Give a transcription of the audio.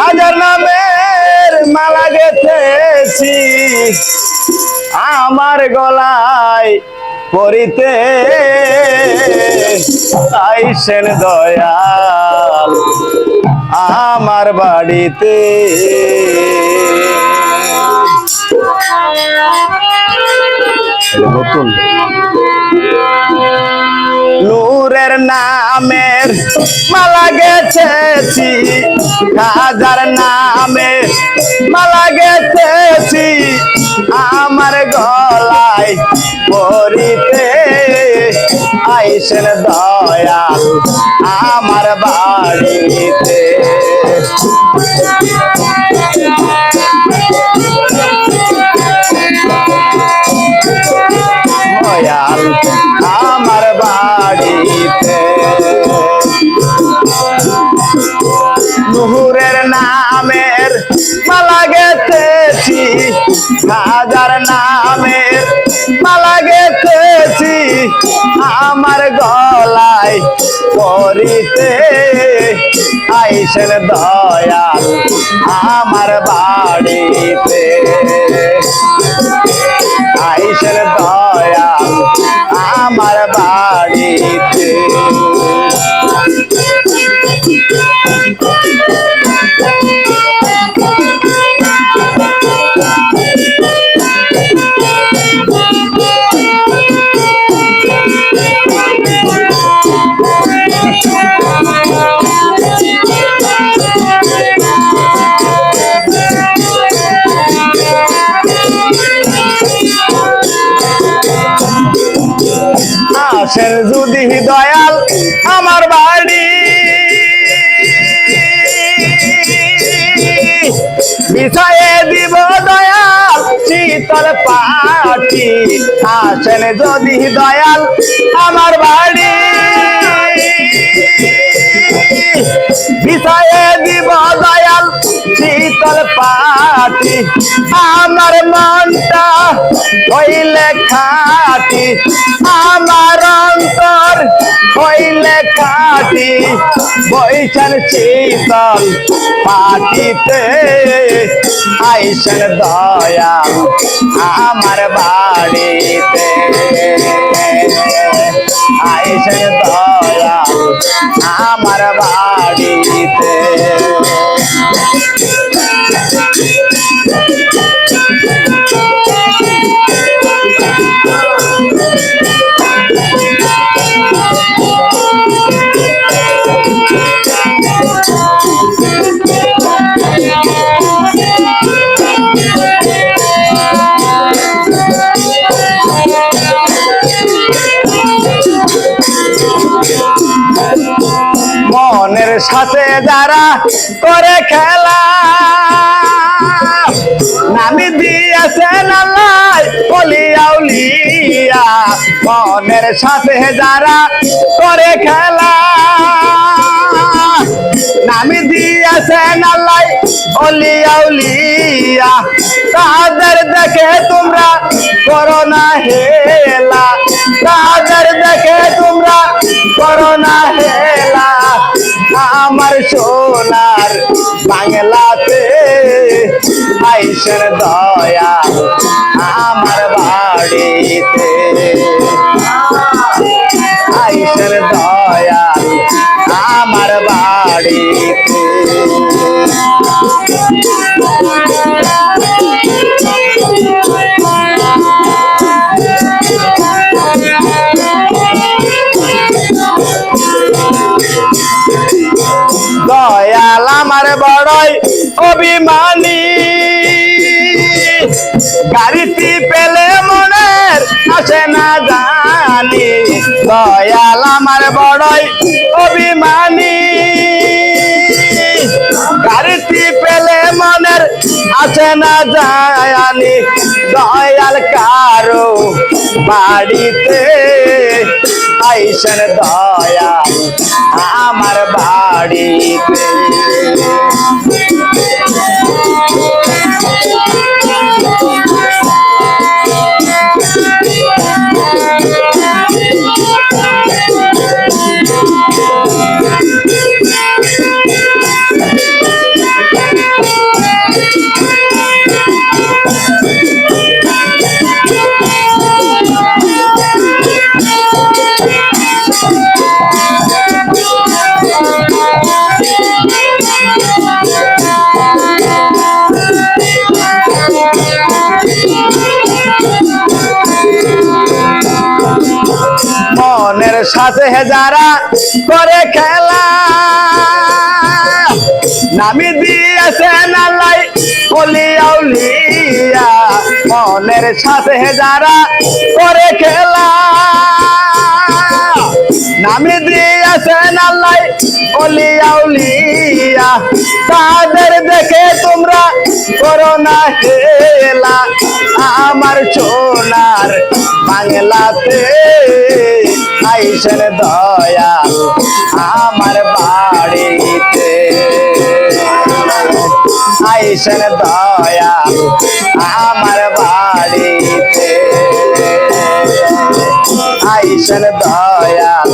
হাজার নামের মালা গেথেছি। আমার গলায় পরিতে আইসেন দয়াল আমার বাড়িতে। নতুন। নামের মালা গেছেছি রাজার নামে মালা গেছেছি আমার গলায় পরিতে আইসেন দয়াল আমার বাড়িতে। হাজার নামে মালা গেছি আমার গলায় পরিতে। আইসেন দয়াল আমার বাড়িতে। আমার বাড়ি। বিষয়ে দিব দয়াল শীতল পাটি আসেন যদি দয়াল আমার বাড়ি। বিষয়ে দিব দয়াল পাটি আমার মনটা হইলে খাটি, আমার অন্তর হইলে খাটি। বৈশাল শীতল পাটিতে আইসন দয়াল আমার বাড়িতে। আইসন দয়াল আমার বাড়িতে। যারা করে খেলা, নামি দিয়েছেন আল্লাহ অলিয়াউলিয়া মনের সাথে যারা করে খেলা, নামি দিয়েছেন আল্লাহ অলিয়াউলিয়া তাদের দেখে তোমরা করোনা হেলা, তাদের দেখে তোমরা করোনা হেলা। আমার সোনার বাংলাতে আইসের দয়া আমার বাড়িতে। আইসের দয়া আমার বাড়িতে। জানি, দয়াল আমার বড়ই অভিমানী। গাড়িটি পেলে মনের আছে না জানি, দয়াল কারও বাড়িতে আইসেন দয়াল। সাথে হেজারা করে খেলা। নামি দিয়েছেন আল্লাহ অলিয়া মনের সাথে হেজারা করে খেলা। নামি দিয়েছেন আল্লাহ অলিয়া উলিয়া তাদের দেখে তোমরা করো না হেলা আমার সোনার বাংলাতে আইসেন দয়াল আমার বাড়িতে। আইসেন দয়াল আমার বাড়িতে। আইসেন দয়াল